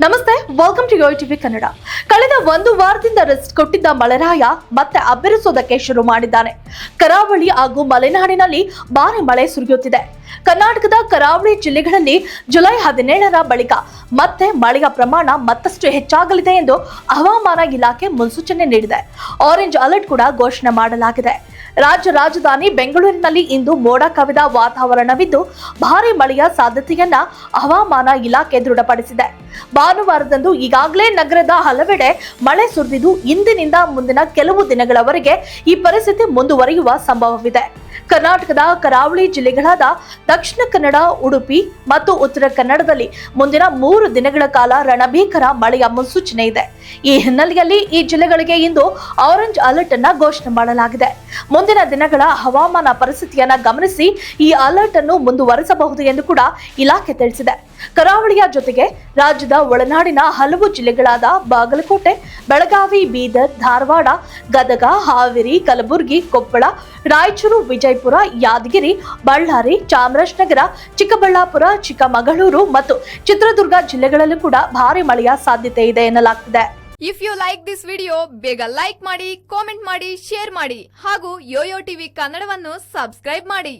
ನಮಸ್ತೆ welcome to Yoyo TV Kannada ಕಳೆದ ಒಂದು ವಾರದಿಂದ ರೆಸ್ಟ್ ಕೊಟ್ಟಿದ್ದ ಮಳೆರಾಯ ಮತ್ತೆ ಅಬ್ಬರಿಸೋದಕ್ಕೆ ಶುರು ಮಾಡಿದ್ದಾನೆ. ಕರಾವಳಿ ಹಾಗೂ ಮಲೆನಾಡಿನಲ್ಲಿ ಭಾರಿ ಮಳೆ ಸುರಿಯುತ್ತಿದೆ. ಕರ್ನಾಟಕದ ಕರಾವಳಿ ಜಿಲ್ಲೆಗಳಲ್ಲಿ ಜುಲೈ ಹದಿನೇಳರ ಬಳಿಕ ಮತ್ತೆ ಮಳೆಯ ಪ್ರಮಾಣ ಮತ್ತಷ್ಟು ಹೆಚ್ಚಾಗಲಿದೆ ಎಂದು ಹವಾಮಾನ ಇಲಾಖೆ ಮುನ್ಸೂಚನೆ ನೀಡಿದೆ. ಆರೆಂಜ್ ಅಲರ್ಟ್ ಕೂಡ ಘೋಷಣೆ ಮಾಡಲಾಗಿದೆ. ರಾಜ್ಯ ರಾಜಧಾನಿ ಬೆಂಗಳೂರಿನಲ್ಲಿ ಇಂದು ಮೋಡ ಕವಿದ ವಾತಾವರಣವಿದ್ದು, ಭಾರಿ ಮಳೆಯ ಸಾಧ್ಯತೆಯನ್ನ ಹವಾಮಾನ ಇಲಾಖೆ ದೃಢಪಡಿಸಿದೆ. ಭಾನುವಾರದಂದು ಈಗಾಗಲೇ ನಗರದ ಹಲವೆಡೆ ಮಳೆ ಸುರಿದಿದ್ದು, ಇಂದಿನಿಂದ ಮುಂದಿನ ಕೆಲವು ದಿನಗಳವರೆಗೆ ಈ ಪರಿಸ್ಥಿತಿ ಮುಂದುವರಿಯುವ ಸಂಭವವಿದೆ. ಕರ್ನಾಟಕದ ಕರಾವಳಿ ಜಿಲ್ಲೆಗಳಾದ ದಕ್ಷಿಣ ಕನ್ನಡ, ಉಡುಪಿ ಮತ್ತು ಉತ್ತರ ಕನ್ನಡದಲ್ಲಿ ಮುಂದಿನ ಮೂರು ದಿನಗಳ ಕಾಲ ರಣಭೀಕರ ಮಳೆಯ ಮುನ್ಸೂಚನೆ ಇದೆ. ಈ ಹಿನ್ನೆಲೆಯಲ್ಲಿ ಈ ಜಿಲ್ಲೆಗಳಿಗೆ ಇಂದು ಆರೆಂಜ್ ಅಲರ್ಟ್ ಅನ್ನ ಘೋಷಣೆ ಮಾಡಲಾಗಿದೆ. ಮುಂದಿನ ದಿನಗಳ ಹವಾಮಾನ ಪರಿಸ್ಥಿತಿಯನ್ನ ಗಮನಿಸಿ ಈ ಅಲರ್ಟ್ ಅನ್ನು ಮುಂದುವರೆಸಬಹುದು ಎಂದು ಕೂಡ ಇಲಾಖೆ ತಿಳಿಸಿದೆ. ಕರಾವಳಿಯ ಜೊತೆಗೆ ರಾಜ್ಯದ ಒಳನಾಡಿನ ಹಲವು ಜಿಲ್ಲೆಗಳಾದ ಬಾಗಲಕೋಟೆ, ಬೆಳಗಾವಿ, ಬೀದರ್, ಧಾರವಾಡ, ಗದಗ, ಹಾವೇರಿ, ಕಲಬುರಗಿ, ಕೊಪ್ಪಳ, ರಾಯಚೂರು ವಿಜಯಪುರ, ಯಾದಗಿರಿ, ಬಳ್ಳಾರಿ, ಚಾಮರಾಜನಗರ, ಚಿಕ್ಕಬಳ್ಳಾಪುರ, ಚಿಕ್ಕಮಗಳೂರು ಮತ್ತು ಚಿತ್ರದುರ್ಗ ಜಿಲ್ಲೆಗಳಲ್ಲೂ ಕೂಡ ಭಾರಿ ಮಳೆಯ ಸಾಧ್ಯತೆ ಇದೆ ಎನ್ನಲಾಗ್ತಿದೆ. If you like this video ಬೇಗ ಲೈಕ್ ಮಾಡಿ ಕಾಮೆಂಟ್ ಮಾಡಿ ಶೇರ್ ಮಾಡಿ ಹಾಗೂ ಯೋಯೋ ಟಿವಿ ಕನ್ನಡವನ್ನು ಸಬ್ಸ್ಕ್ರೈಬ್ ಮಾಡಿ.